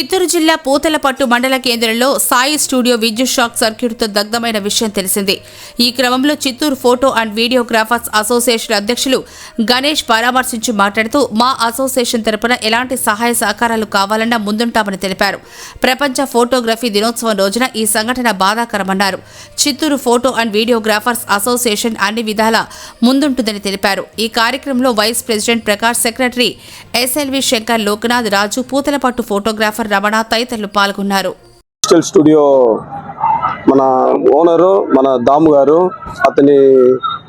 చిత్తూరు జిల్లా పూతలపట్టు మండల కేంద్రంలో సాయి స్టూడియో విద్యుత్ షాక్ సర్క్యూట్తో దగ్ధమైన విషయం తెలిసింది. ఈ క్రమంలో Chittoor photo and videographers association అధ్యక్షులు గణేష్ పరామర్శించి మాట్లాడుతూ మా అసోసియేషన్ తరపున ఎలాంటి సహాయ సహకారాలు కావాలన్నా ముందుంటామని తెలిపారు. ప్రపంచ ఫోటోగ్రఫీ దినోత్సవం రోజున ఈ సంఘటన బాధాకరమన్నారు. Chittoor photo and videographers association అన్ని విధాల ముందుంటుందని తెలిపారు. ఈ కార్యక్రమంలో vice president Prakash secretary S L V Shankar Lokanath Raju Puthalapattu photographer Ramana తదితరులు పాల్గొన్నారు. స్టూడియో మన ఓనరు మన దాము గారు అతని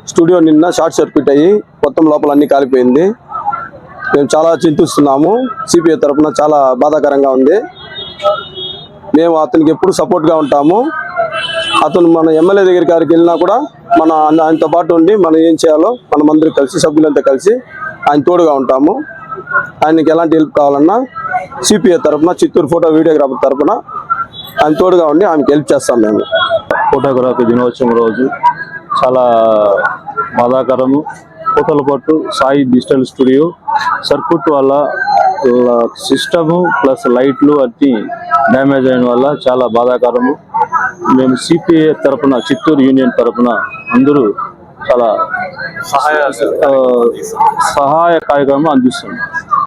స్టూడియో నిన్న షార్ట్ సర్క్యూట్ అయ్యి మొత్తం లోపల అన్ని కాలిపోయింది. మేము చాలా చింతిస్తున్నాము. సిపిఐ తరఫున చాలా బాధాకరంగా ఉంది. మేము అతనికి ఎప్పుడు సపోర్ట్గా ఉంటాము. అతను మన ఎమ్మెల్యే దగ్గర గారికి వెళ్ళినా కూడా మన ఆయనతో పాటు ఉండి మనం ఏం చేయాలో మనం అందరూ కలిసి సభ్యులంతా కలిసి ఆయన తోడుగా ఉంటాము. ఆయనకి ఎలాంటి హెల్ప్ కావాలన్నా సిపిఐ తరఫున చిత్తూరు ఫోటో వీడియోగ్రాఫర్ తరఫున ఆయన తోడుగా ఉండి ఆమెకి హెల్ప్ చేస్తాం మేము. ఫోటోగ్రఫీ దినోత్సవం రోజు చాలా బాధాకరము. ఫోటోల పట్టు సాయి డిజిటల్ స్టూడియో సర్క్యూట్ వల్ల సిస్టము ప్లస్ లైట్లు అన్ని డ్యామేజ్ అయిన వల్ల చాలా బాధాకరము. మేము సిపిఐ తరపున చిత్తూరు యూనియన్ తరపున అందరూ చాలా సహాయ సహాయ కార్యక్రమం అందిస్తున్నాం.